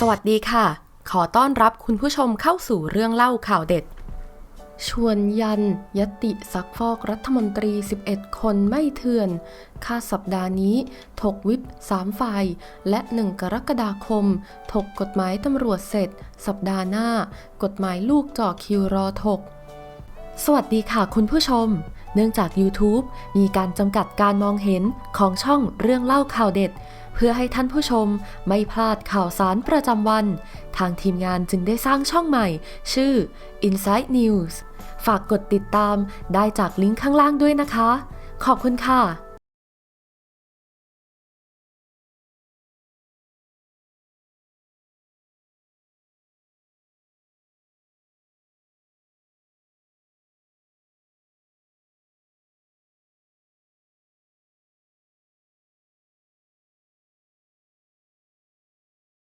สวัสดีค่ะ ขอต้อนรับคุณผู้ชมเข้าสู่เรื่องเล่าข่าวเด็ด ชวนยัน ยติซักฟอกรัฐมนตรี 11 คนไม่เถื่อนค่าสัปดาห์นี้ ถกวิป3ฝ่าย และ 1 กรกฎาคม ถกกฎหมายตำรวจเสร็จ สัปดาห์หน้า กฎหมายลูกจ่อคิวรอถก สวัสดีค่ะคุณผู้ชม เนื่องจาก YouTube มีการจำกัดการมองเห็นของช่องเรื่องเล่าข่าวเด็ด เพื่อให้ท่านผู้ชมไม่พลาดข่าวสารประจำวัน ทางทีมงานจึงได้สร้างช่องใหม่ ชื่อ Inside News ฝากกดติดตามได้จากลิงก์ข้างล่างด้วยนะคะ ขอบคุณค่ะ